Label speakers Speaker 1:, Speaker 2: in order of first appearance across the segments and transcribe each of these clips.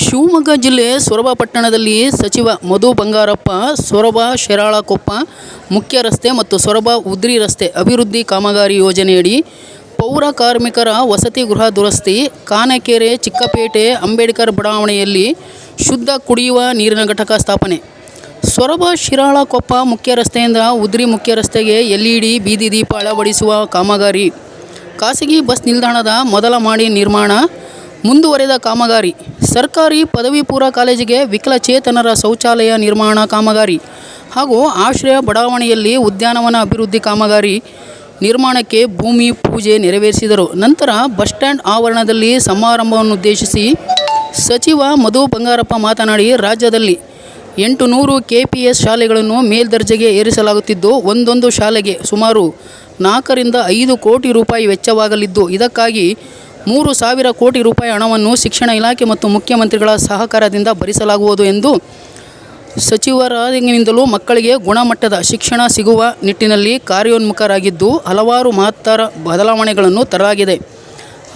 Speaker 1: ಶಿವಮೊಗ್ಗ ಜಿಲ್ಲೆ ಸೊರಬ ಪಟ್ಟಣದಲ್ಲಿ ಸಚಿವ ಮಧು ಬಂಗಾರಪ್ಪ, ಸೊರಬ ಶಿರಾಳಕೊಪ್ಪ, ಮುಖ್ಯ ರಸ್ತೆ ಮತ್ತು ಸೊರಬ ಉದ್ರಿ ರಸ್ತೆ ಅಭಿವೃದ್ಧಿ ಕಾಮಗಾರಿ ಯೋಜನೆಯಡಿ ಪೌರ ಕಾರ್ಮಿಕರ ವಸತಿ ಗೃಹ ದುರಸ್ತಿ, ಕಾನಕೆರೆ, ಚಿಕ್ಕಪೇಟೆ, ಅಂಬೇಡ್ಕರ್ ಬಡಾವಣೆಯಲ್ಲಿ ಶುದ್ಧ ಕುಡಿಯುವ ನೀರಿನ ಘಟಕ ಸ್ಥಾಪನೆ. ಸೊರಬ ಶಿರಾಳಕೊಪ್ಪ ಮುಖ್ಯ ರಸ್ತೆಯಿಂದ ಉದ್ರಿ ಮುಖ್ಯ ರಸ್ತೆಗೆ ಎಲ್ಇಡಿ ಬೀದಿ ದೀಪ ಅಳವಡಿಸುವ ಕಾಮಗಾರಿ. ಖಾಸಗಿ ಬಸ್ ನಿಲ್ದಾಣದ ಮೊದಲ ಮಾಡಿ ನಿರ್ಮಾಣ ಮುಂದುವರೆದ ಕಾಮಗಾರಿ. ಸರ್ಕಾರಿ ಪದವಿ ಪೂರ್ವ ಕಾಲೇಜಿಗೆ ವಿಕಲಚೇತನರ ಶೌಚಾಲಯ ನಿರ್ಮಾಣ ಕಾಮಗಾರಿ ಹಾಗೂ ಆಶ್ರಯ ಬಡಾವಣೆಯಲ್ಲಿ ಉದ್ಯಾನವನ ಅಭಿವೃದ್ಧಿ ಕಾಮಗಾರಿ ನಿರ್ಮಾಣಕ್ಕೆ ಭೂಮಿ ಪೂಜೆ ನೆರವೇರಿಸಿದರು. ನಂತರ ಬಸ್ ಸ್ಟ್ಯಾಂಡ್ ಆವರಣದಲ್ಲಿ ಸಮಾರಂಭವನ್ನುದ್ದೇಶಿಸಿ ಸಚಿವ ಮಧು ಬಂಗಾರಪ್ಪ ಮಾತನಾಡಿ, ರಾಜ್ಯದಲ್ಲಿ ಎಂಟು ನೂರು ಕೆ ಪಿ ಎಸ್ ಶಾಲೆಗಳನ್ನು ಮೇಲ್ದರ್ಜೆಗೆ ಏರಿಸಲಾಗುತ್ತಿದ್ದು, ಒಂದೊಂದು ಶಾಲೆಗೆ ಸುಮಾರು ನಾಲ್ಕರಿಂದ ಐದು ಕೋಟಿ ರೂಪಾಯಿ ವೆಚ್ಚವಾಗಲಿದ್ದು, ಇದಕ್ಕಾಗಿ ಮೂರು ಸಾವಿರ ಕೋಟಿ ರೂಪಾಯಿ ಹಣವನ್ನು ಶಿಕ್ಷಣ ಇಲಾಖೆ ಮತ್ತು ಮುಖ್ಯಮಂತ್ರಿಗಳ ಸಹಕಾರದಿಂದ ಭರಿಸಲಾಗುವುದು ಎಂದು ಸಚಿವರಾಗಿನಿಂದಲೂ ಮಕ್ಕಳಿಗೆ ಗುಣಮಟ್ಟದ ಶಿಕ್ಷಣ ಸಿಗುವ ನಿಟ್ಟಿನಲ್ಲಿ ಕಾರ್ಯೋನ್ಮುಖರಾಗಿದ್ದು ಹಲವಾರು ಮಹತ್ತರ ಬದಲಾವಣೆಗಳನ್ನು ತರಲಾಗಿದೆ.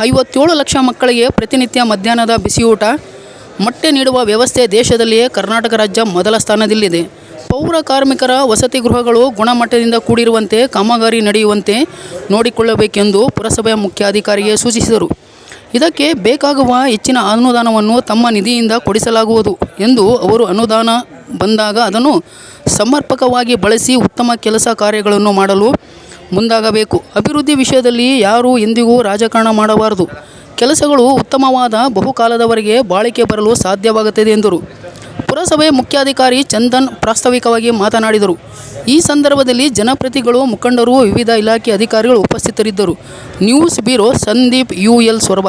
Speaker 1: ಐವತ್ತೇಳು ಲಕ್ಷ ಮಕ್ಕಳಿಗೆ ಪ್ರತಿನಿತ್ಯ ಮಧ್ಯಾಹ್ನದ ಬಿಸಿಯೂಟ, ಮೊಟ್ಟೆ ನೀಡುವ ವ್ಯವಸ್ಥೆ ದೇಶದಲ್ಲಿಯೇ ಕರ್ನಾಟಕ ರಾಜ್ಯ ಮೊದಲ ಸ್ಥಾನದಲ್ಲಿದೆ. ಪೌರ ಕಾರ್ಮಿಕರ ವಸತಿ ಗೃಹಗಳು ಗುಣಮಟ್ಟದಿಂದ ಕೂಡಿರುವಂತೆ ಕಾಮಗಾರಿ ನಡೆಯುವಂತೆ ನೋಡಿಕೊಳ್ಳಬೇಕೆಂದು ಪುರಸಭೆಯ ಮುಖ್ಯಾಧಿಕಾರಿಗೆ ಸೂಚಿಸಿದರು. ಇದಕ್ಕೆ ಬೇಕಾಗುವ ಹೆಚ್ಚಿನ ಅನುದಾನವನ್ನು ತಮ್ಮ ನಿಧಿಯಿಂದ ಕೊಡಿಸಲಾಗುವುದು ಎಂದು ಅವರು ಅನುದಾನ ಬಂದಾಗ ಅದನ್ನು ಸಮರ್ಪಕವಾಗಿ ಬಳಸಿ ಉತ್ತಮ ಕೆಲಸ ಕಾರ್ಯಗಳನ್ನು ಮಾಡಲು ಮುಂದಾಗಬೇಕು. ಅಭಿವೃದ್ಧಿ ವಿಷಯದಲ್ಲಿ ಯಾರು ಎಂದಿಗೂ ರಾಜಕಾರಣ ಮಾಡಬಾರದು. ಕೆಲಸಗಳು ಉತ್ತಮವಾದ ಬಹುಕಾಲದವರೆಗೆ ಬಾಳಿಕೆ ಬರಲು ಸಾಧ್ಯವಾಗುತ್ತದೆ ಎಂದರು. ಪುರಸಭೆ ಮುಖ್ಯಾಧಿಕಾರಿ ಚಂದನ್ ಪ್ರಾಸ್ತಾವಿಕವಾಗಿ ಮಾತನಾಡಿದರು. ಈ ಸಂದರ್ಭದಲ್ಲಿ ಜನಪ್ರತಿಗಳು ಮುಖಂಡರು ವಿವಿಧ ಇಲಾಖೆ ಅಧಿಕಾರಿಗಳು ಉಪಸ್ಥಿತರಿದ್ದರು. News bureau Sandeep U L Soraba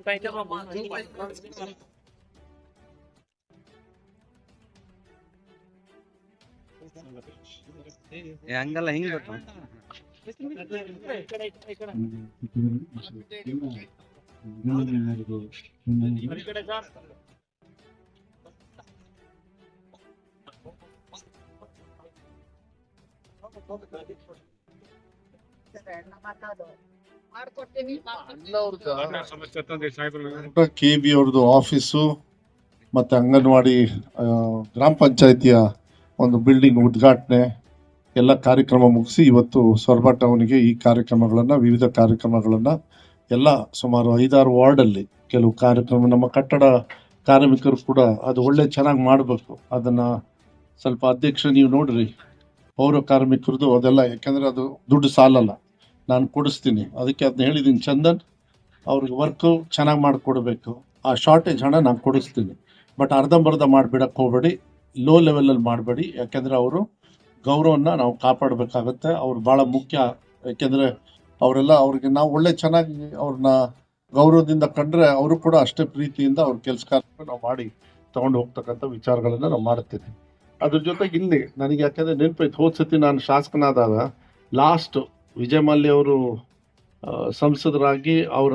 Speaker 2: ಕಡೆ ಹೋಗ್ತೀರಾ ಏ, ಹಂಗಲ್ಲ ಹಿಂಗ್ ಗೊತ್ತು
Speaker 3: ಕೆ ಬಿ ಅವ್ರದ್ದು ಆಫೀಸು ಮತ್ತು ಅಂಗನವಾಡಿ ಗ್ರಾಮ ಪಂಚಾಯಿತಿಯ ಒಂದು ಬಿಲ್ಡಿಂಗ್ ಉದ್ಘಾಟನೆ ಎಲ್ಲ ಕಾರ್ಯಕ್ರಮ ಮುಗಿಸಿ ಇವತ್ತು ಸೊರಬ ಟೌನಿಗೆ ಈ ಕಾರ್ಯಕ್ರಮಗಳನ್ನು ವಿವಿಧ ಕಾರ್ಯಕ್ರಮಗಳನ್ನು ಎಲ್ಲ ಸುಮಾರು ಐದಾರು ವಾರ್ಡಲ್ಲಿ ಕೆಲವು ಕಾರ್ಯಕ್ರಮ ನಮ್ಮ ಕಟ್ಟಡ ಕಾರ್ಮಿಕರು ಕೂಡ ಅದು ಒಳ್ಳೆ ಚೆನ್ನಾಗಿ ಮಾಡಬೇಕು. ಅದನ್ನು ಸ್ವಲ್ಪ ಅಧ್ಯಕ್ಷ ನೀವು ನೋಡ್ರಿ ಪೌರ ಕಾರ್ಮಿಕರದ್ದು ಅದೆಲ್ಲ ಯಾಕೆಂದರೆ ಅದು ದುಡ್ಡು ಸಾಲಲ್ಲ. ನಾನು ಕೊಡಿಸ್ತೀನಿ. ಅದಕ್ಕೆ ಅದನ್ನ ಹೇಳಿದ್ದೀನಿ ಚಂದನ್, ಅವ್ರಿಗೆ ವರ್ಕು ಚೆನ್ನಾಗಿ ಮಾಡಿಕೊಡ್ಬೇಕು. ಆ ಶಾರ್ಟೇಜ್ ಹಣ ನಾನು ಕೊಡಿಸ್ತೀನಿ. ಬಟ್ ಅರ್ಧಂಬರ್ಧ ಮಾಡಿಬಿಡಕ್ಕೆ ಹೋಗಬೇಡಿ. ಲೋ ಲೆವೆಲಲ್ಲಿ ಮಾಡಬೇಡಿ. ಯಾಕೆಂದರೆ ಅವರು ಗೌರವನ ನಾವು ಕಾಪಾಡಬೇಕಾಗತ್ತೆ. ಅವ್ರು ಭಾಳ ಮುಖ್ಯ. ಯಾಕೆಂದರೆ ಅವರೆಲ್ಲ ಅವ್ರಿಗೆ ನಾವು ಒಳ್ಳೆ ಚೆನ್ನಾಗಿ ಅವ್ರನ್ನ ಗೌರವದಿಂದ ಕಂಡ್ರೆ ಅವರು ಕೂಡ ಅಷ್ಟೇ ಪ್ರೀತಿಯಿಂದ ಅವ್ರ ಕೆಲಸ ನಾವು ಮಾಡಿ ತೊಗೊಂಡು ಹೋಗ್ತಕ್ಕಂಥ ವಿಚಾರಗಳನ್ನು ನಾವು ಮಾಡ್ತೀವಿ ಅದ್ರ ಜೊತೆಗೆ ಇಲ್ಲಿ ನನಗೆ ಯಾಕೆಂದರೆ ನೆನಪೈತೆ ಹೋದ ಸತಿ ನಾನು ಶಾಸಕನಾದಾಗ ಲಾಸ್ಟ್ ವಿಜಯ ಮಲ್ಯ ಅವರು ಸಂಸದರಾಗಿ ಅವರ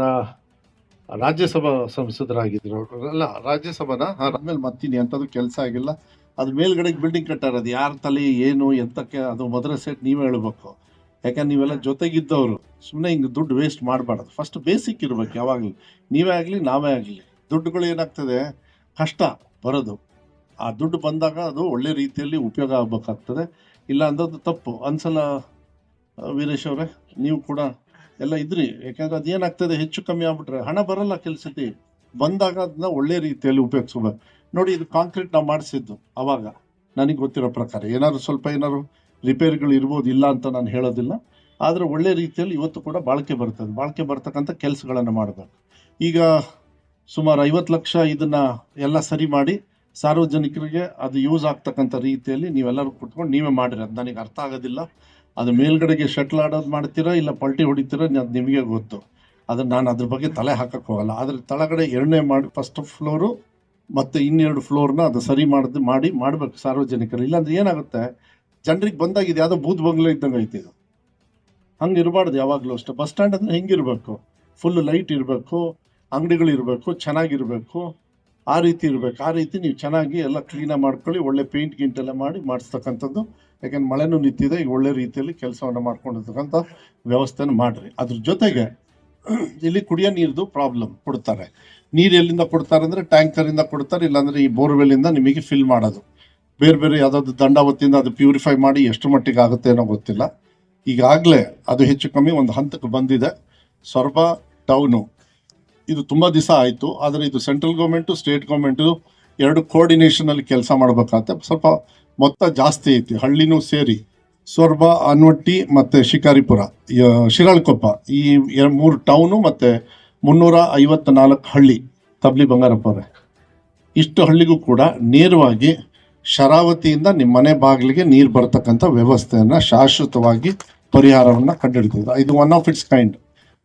Speaker 3: ರಾಜ್ಯಸಭಾ ಸಂಸದರಾಗಿದ್ರು. ಅವ್ರು. ಅಲ್ಲ ರಾಜ್ಯಸಭಾನ? ಆಮೇಲೆ ಮತ್ತೀನಿ ಅಂಥದ್ದು ಕೆಲಸ ಆಗಿಲ್ಲ. ಅದು ಮೇಲ್ಗಡೆ ಬಿಲ್ಡಿಂಗ್ ಕಟ್ಟಾರ ಅದು ಯಾರ ತಲೆ ಏನು ಎಂತಕ್ಕೆ ಅದು ಮೊದಲ ಸೆಟ್ ನೀವೇ ಹೇಳ್ಬೇಕು. ಯಾಕಂದ್ರೆ ನೀವೆಲ್ಲ ಜೊತೆಗಿದ್ದವರು. ಸುಮ್ಮನೆ ಹಿಂಗೆ ದುಡ್ಡು ವೇಸ್ಟ್ ಮಾಡಬಾರ್ದು. ಫಸ್ಟ್ ಬೇಸಿಕ್ ಇರ್ಬೇಕು ಯಾವಾಗಲೂ. ನೀವೇ ಆಗಲಿ ನಾವೇ ಆಗಲಿ. ದುಡ್ಡುಗಳು ಏನಾಗ್ತದೆ? ಕಷ್ಟ ಬರೋದು. ಆ ದುಡ್ಡು ಬಂದಾಗ ಅದು ಒಳ್ಳೆ ರೀತಿಯಲ್ಲಿ ಉಪಯೋಗ ಆಗ್ಬೇಕಾಗ್ತದೆ. ಇಲ್ಲ ಅಂದದ್ದು ತಪ್ಪು. ಆ, ವೀರೇಶ್ ಅವರೇ, ನೀವು ಕೂಡ ಎಲ್ಲ ಇದ್ರಿ. ಯಾಕಂದ್ರೆ ಅದೇನಾಗ್ತದೆ ಹೆಚ್ಚು ಕಮ್ಮಿ ಆಗ್ಬಿಟ್ರೆ ಹಣ ಬರಲ್ಲ ಕೆಲಸತಿ ಬಂದಾಗ ಅದನ್ನ ಒಳ್ಳೆ ರೀತಿಯಲ್ಲಿ ಉಪಯೋಗಿಸ್ಬೇಕು ನೋಡಿ, ಇದು ಕಾಂಕ್ರೀಟ್ ನಾವು ಮಾಡಿಸಿದ್ದು ಅವಾಗ. ನನಗೆ ಗೊತ್ತಿರೋ ಪ್ರಕಾರ. ಏನಾದ್ರು ಸ್ವಲ್ಪ ಏನಾದ್ರು ರಿಪೇರಿಗಳು ಇರ್ಬೋದು, ಇಲ್ಲ ಅಂತ ನಾನು ಹೇಳೋದಿಲ್ಲ. ಆದರೆ ಒಳ್ಳೆ ರೀತಿಯಲ್ಲಿ ಇವತ್ತು ಕೂಡ ಬಾಳಿಕೆ ಬರ್ತದೆ. ಬಾಳಿಕೆ ಬರ್ತಕ್ಕಂಥ ಕೆಲಸಗಳನ್ನು ಮಾಡಬೇಕು. ಈಗ ಸುಮಾರು ಐವತ್ತು ಲಕ್ಷ ಇದನ್ನ ಎಲ್ಲ ಸರಿ ಮಾಡಿ ಸಾರ್ವಜನಿಕರಿಗೆ ಅದು ಯೂಸ್ ಆಗ್ತಕ್ಕಂಥ ರೀತಿಯಲ್ಲಿ ನೀವೆಲ್ಲರೂ ಕುಟ್ಕೊಂಡು ನೀವೇ ಮಾಡಿರಿ. ಅದು ನನಗೆ ಅರ್ಥ ಆಗೋದಿಲ್ಲ. ಅದು ಮೇಲ್ಗಡೆಗೆ ಶಟ್ಲ್ ಆಡೋದು ಮಾಡ್ತೀರಾ ಇಲ್ಲ ಪಲ್ಟಿ ಹೊಡಿತೀರಾ ಅದು ನಿಮಗೆ ಗೊತ್ತು. ಅದನ್ನು ನಾನು ಅದ್ರ ಬಗ್ಗೆ ತಲೆ ಹಾಕಕ್ಕೆ ಹೋಗಲ್ಲ. ಆದರೆ ತಳಗಡೆ ಎರಡನೇ ಮಾಡಿ ಫಸ್ಟ್ ಫ್ಲೋರು ಮತ್ತು ಇನ್ನೆರಡು ಫ್ಲೋರ್ನ ಅದು ಸರಿ ಮಾಡಿದ್, ಮಾಡಿ, ಮಾಡಬೇಕು ಸಾರ್ವಜನಿಕರು. ಇಲ್ಲಾಂದ್ರೆ ಏನಾಗುತ್ತೆ? ಜನರಿಗೆ ಬಂದಾಗಿದೆ ಯಾವುದೋ ಬೂತ್ ಬಂಗ್ಲೆ ಇದ್ದಂಗೆ ಐತೆ ಇದು. ಹಂಗೆ ಇರಬಾರ್ದು ಯಾವಾಗಲೂ ಅಷ್ಟೇ. ಬಸ್ ಸ್ಟ್ಯಾಂಡ್ ಅಂದರೆ ಹೆಂಗಿರಬೇಕು ಫುಲ್ ಲೈಟ್ ಇರಬೇಕು, ಅಂಗಡಿಗಳು ಇರಬೇಕು ಚೆನ್ನಾಗಿರಬೇಕು ಆ ರೀತಿ ಇರಬೇಕು. ಆ ರೀತಿ ನೀವು ಚೆನ್ನಾಗಿ ಎಲ್ಲ ಕ್ಲೀನಾಗಿ ಮಾಡ್ಕೊಳ್ಳಿ, ಒಳ್ಳೆ ಪೇಂಟ್ ಗಿಂಟ್ ಎಲ್ಲ ಮಾಡಿ, ಮಾಡಿಸ್ತಕ್ಕಂಥದ್ದು ಯಾಕೆಂದ್ರೆ ಮಳೆನೂ ನಿಂತಿದೆ, ಈಗ ಒಳ್ಳೆ ರೀತಿಯಲ್ಲಿ ಕೆಲಸವನ್ನು ಮಾಡ್ಕೊಂಡಿರ್ತಕ್ಕಂಥ ವ್ಯವಸ್ಥೆನ ಮಾಡಿರಿ. ಅದ್ರ ಜೊತೆಗೆ ಇಲ್ಲಿ ಕುಡಿಯೋ ನೀರ್ದು ಪ್ರಾಬ್ಲಮ್ ಕೊಡ್ತಾರೆ. ನೀರು ಎಲ್ಲಿಂದ ಕೊಡ್ತಾರೆ ಅಂದರೆ ಟ್ಯಾಂಕರಿಂದ ಕೊಡ್ತಾರೆ, ಇಲ್ಲಾಂದರೆ ಈ ಬೋರ್ವೆಲ್ಲಿಂದ ನಿಮಗೆ ಫಿಲ್ ಮಾಡೋದು. ಬೇರೆ ಬೇರೆ ಯಾವುದಾದ್ರು ದಂಡಾವತಿಯಿಂದ ಅದು ಪ್ಯೂರಿಫೈ ಮಾಡಿ ಎಷ್ಟು ಮಟ್ಟಿಗೆ ಆಗುತ್ತೆ ಅನ್ನೋ ಗೊತ್ತಿಲ್ಲ. ಈಗಾಗಲೇ ಅದು ಹೆಚ್ಚು ಕಮ್ಮಿ ಒಂದು ಹಂತಕ್ಕೆ ಬಂದಿದೆ. ಸೊರಬ ಟೌನು ಇದು ತುಂಬ ದಿವಸ ಆಯಿತು, ಆದರೆ ಇದು ಸೆಂಟ್ರಲ್ ಗೌರ್ಮೆಂಟು ಸ್ಟೇಟ್ ಗೌರ್ಮೆಂಟು ಎರಡು ಕೋಆರ್ಡಿನೇಷನಲ್ಲಿ ಕೆಲಸ ಮಾಡಬೇಕಾಗತ್ತೆ. ಸ್ವಲ್ಪ ಮೊತ್ತ ಜಾಸ್ತಿ ಐತಿ, ಹಳ್ಳಿನೂ ಸೇರಿ. ಸೊರ್ಬ, ಅನ್ವಟ್ಟಿ ಮತ್ತು ಶಿಕಾರಿಪುರ ಶಿರಾಳ್ಕೊಪ್ಪ. ಈ ಮೂರು ಟೌನು ಮತ್ತು ಮುನ್ನೂರ ಐವತ್ತ ನಾಲ್ಕು ಹಳ್ಳಿ ತಬ್ಲಿ ಬಂಗಾರಪ್ಪ ಇಷ್ಟು ಹಳ್ಳಿಗೂ ಕೂಡ ನೇರವಾಗಿ ಶರಾವತಿಯಿಂದ ನಿಮ್ಮ ಮನೆ ಬಾಗಿಲಿಗೆ ನೀರು ಬರ್ತಕ್ಕಂಥ ವ್ಯವಸ್ಥೆಯನ್ನು ಶಾಶ್ವತವಾಗಿ ಪರಿಹಾರವನ್ನು ಕಂಡುಹಿಡಿದಿದೆ ಇದು ಒನ್ ಆಫ್ ಇಟ್ಸ್ ಕೈಂಡ್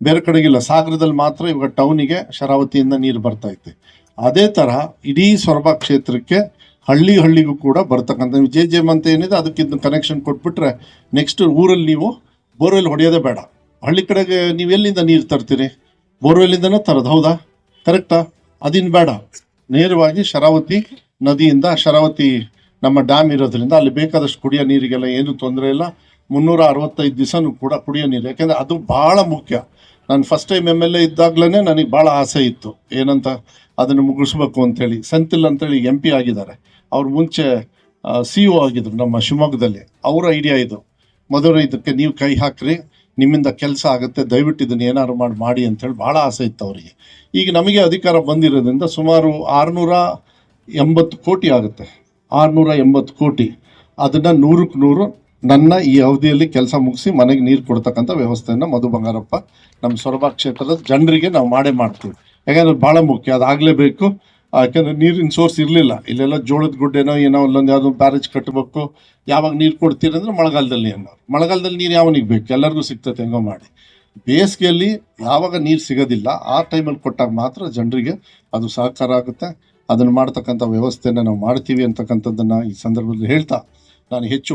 Speaker 3: ಬೇರೆ ಕಡೆಗಿಲ್ಲ ಸಾಗರದಲ್ಲಿ ಮಾತ್ರ ಇವಾಗ ಟೌನಿಗೆ ಶರಾವತಿಯಿಂದ ನೀರು ಬರ್ತಾ ಐತೆ. ಅದೇ ಥರ ಇಡೀ ಸೊರಬ ಕ್ಷೇತ್ರಕ್ಕೆ ಹಳ್ಳಿ ಹಳ್ಳಿಗೂ ಕೂಡ ಬರ್ತಕ್ಕಂಥ ಜೆ ಜೆ ಅಂತ ಏನಿದೆ ಅದಕ್ಕಿಂತ ಕನೆಕ್ಷನ್ ಕೊಟ್ಬಿಟ್ರೆ ನೆಕ್ಸ್ಟ್ ಊರಲ್ಲಿ ನೀವು ಬೋರ್ವೆಲ್ ಹೊಡೆಯೋದೇ ಬೇಡ. ಹಳ್ಳಿ ಕಡೆಗೆ ನೀವು ಎಲ್ಲಿಂದ ನೀರು ತರ್ತೀರಿ? ಬೋರ್ವೆಲ್ಲಿಂದನೂ ತರೋದು, ಹೌದಾ? ಕರೆಕ್ಟಾ ಅದಿನ್ ಬೇಡ. ನೇರವಾಗಿ ಶರಾವತಿ ನದಿಯಿಂದ, ಶರಾವತಿ ನಮ್ಮ ಡ್ಯಾಮ್ ಇರೋದ್ರಿಂದ ಅಲ್ಲಿ ಬೇಕಾದಷ್ಟು ಕುಡಿಯೋ ನೀರಿಗೆಲ್ಲ ಏನು ತೊಂದರೆ ಇಲ್ಲ. ಮುನ್ನೂರ ಅರವತ್ತೈದು ದಿವಸನೂ ಕೂಡ ಕುಡಿಯೋ ನೀರು. ಯಾಕೆಂದರೆ ಅದು ಭಾಳ ಮುಖ್ಯ. ನಾನು first time M L A ಇದ್ದಾಗಲೇ ನನಗೆ ಭಾಳ ಆಸೆ ಇತ್ತು. ಏನಂತ? ಅದನ್ನು ಮುಗಿಸ್ಬೇಕು ಅಂತೇಳಿ. ಸಂತಿಲ್ ಅಂತೇಳಿ ಎಂ ಪಿ ಆಗಿದ್ದಾರೆ. ಅವ್ರು ಮುಂಚೆ ಸಿ ಒ ಆಗಿದ್ರು ನಮ್ಮ ಶಿವಮೊಗ್ಗದಲ್ಲಿ. ಅವರ ಐಡಿಯಾ ಇದು. ಮೊದಲು ಇದಕ್ಕೆ ನೀವು ಕೈ ಹಾಕ್ರಿ. ನಿಮ್ಮಿಂದ ಕೆಲಸ ಆಗುತ್ತೆ. ದಯವಿಟ್ಟು ಇದನ್ನು ಏನಾದ್ರು ಮಾಡಿ ಮಾಡಿ ಅಂತೇಳಿ ಭಾಳ ಆಸೆ ಇತ್ತು ಅವರಿಗೆ. ಈಗ ನಮಗೆ ಅಧಿಕಾರ ಬಂದಿರೋದ್ರಿಂದ ಸುಮಾರು ಆರುನೂರ ಎಂಬತ್ತು ಕೋಟಿ ಆಗುತ್ತೆ. ಆರುನೂರ ಎಂಬತ್ತು ಕೋಟಿ. ಅದನ್ನು ನೂರಕ್ಕೆ ನೂರು ನನ್ನ ಈ ಅವಧಿಯಲ್ಲಿ ಕೆಲಸ ಮುಗಿಸಿ ಮನೆಗೆ ನೀರು ಕೊಡ್ತಕ್ಕಂಥ ವ್ಯವಸ್ಥೆಯನ್ನು ಮಧು ಬಂಗಾರಪ್ಪ ನಮ್ಮ ಸೊರಬ ಕ್ಷೇತ್ರದ ಜನರಿಗೆ ನಾವು ಮಾಡೇ ಮಾಡ್ತೀವಿ. ಯಾಕಂದ್ರೆ ಭಾಳ ಮುಖ್ಯ ಅದಾಗಲೇಬೇಕು ಯಾಕೆಂದ್ರೆ ನೀರಿನ ಸೋರ್ಸ್ ಇರಲಿಲ್ಲ. ಇಲ್ಲೆಲ್ಲ ಜೋಳದ ಗುಡ್ಡೆನೋ ಏನೋ ಅಲ್ಲೊಂದು ಯಾವುದೋ ಬ್ಯಾರೇಜ್ ಕಟ್ಟಬೇಕು ಯಾವಾಗ ನೀರು ಕೊಡ್ತೀರಂದ್ರೆ ಮಳೆಗಾಲದಲ್ಲಿ ಅನ್ನೋ ಮಳೆಗಾಲದಲ್ಲಿ ನೀರು ಯಾವನಿಗೆ ಬೇಕು? ಎಲ್ಲರಿಗೂ ಸಿಗ್ತದೆ ಹೆಂಗೋ ಮಾಡಿ. ಬೇಸಿಗೆಯಲ್ಲಿ ಯಾವಾಗ ನೀರು ಸಿಗೋದಿಲ್ಲ, ಆ ಟೈಮಲ್ಲಿ ಕೊಟ್ಟಾಗ ಮಾತ್ರ ಜನರಿಗೆ ಅದು ಸಹಕಾರ ಆಗುತ್ತೆ. ಅದನ್ನು ಮಾಡ್ತಕ್ಕಂಥ ವ್ಯವಸ್ಥೆನ ನಾವು ಮಾಡ್ತೀವಿ ಅಂತಕ್ಕಂಥದ್ದನ್ನು ಈ ಸಂದರ್ಭದಲ್ಲಿ ಹೇಳ್ತಾ ನಾನು ಹೆಚ್ಚು